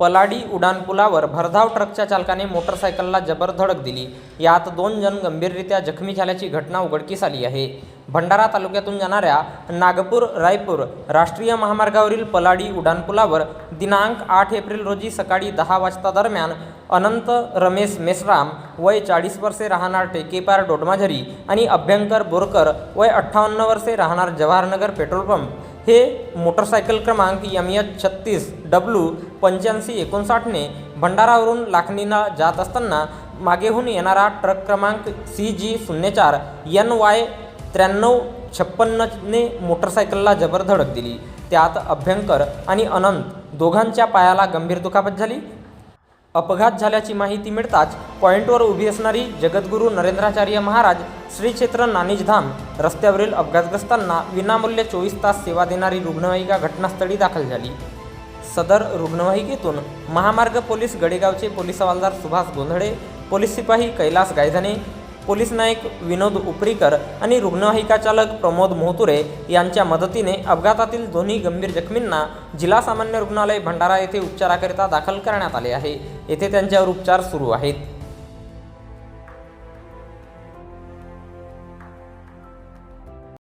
पलाडी उड्डाणपुलावर भरधाव ट्रकच्या चालकाने मोटरसायकलला जबर धडक दिली. यात दोन जण गंभीररित्या जखमी झाल्याची घटना उघडकीस आली आहे. भंडारा तालुक्यातून जाणाऱ्या नागपूर रायपूर राष्ट्रीय महामार्गावरील पलाडी उड्डाणपुलावर दिनांक आठ एप्रिल रोजी सकाळी दहा वाजता दरम्यान अनंत रमेश मेसराम वय चाळीस वर्षे राहणार टेकेपार डोडमाझरी आणि अभ्यंकर बोरकर वय अठ्ठावन्न वर्षे राहणार जवाहरनगर पेट्रोल पंप. हे मोटरसायकल क्रमांक यम एच छत्तीस डब्ल्यू पंच्याऐंशी एकोणसाठने भंडारावरून लाखणीला जात असताना मागेहून येणारा ट्रक क्रमांक सी जी शून्य चार एन वाय त्र्याण्णव छप्पन्नने मोटरसायकलला जबर धडक दिली. त्यात अभ्यंकर आणि अनंत दोघांच्या पायाला गंभीर दुखापत झाली. अपघात झाल्याची माहिती मिळताच पॉईंटवर उभी असणारी जगद्गुरू नरेंद्राचार्य महाराज श्री क्षेत्र नानिजधाम रस्त्यावरील अपघातग्रस्तांना विनामूल्य चोवीस तास सेवा देणारी रुग्णवाहिका घटनास्थळी दाखल झाली. सदर रुग्णवाहिकेतून महामार्ग पोलीस गडेगावचे पोलीस हवालदार सुभाष गोंधळे पोलीस सिपाही कैलास गायधने पोलीस नायक विनोद उपरीकर आणि रुग्णवाहिका चालक प्रमोद मोहतुरे यांच्या मदतीने अपघातातील दोन्ही गंभीर जखमींना जिल्हा सामान्य रुग्णालय भंडारा येथे उपचाराकरिता दाखल करण्यात आले आहे. येथे त्यांच्यावर उपचार सुरू आहेत.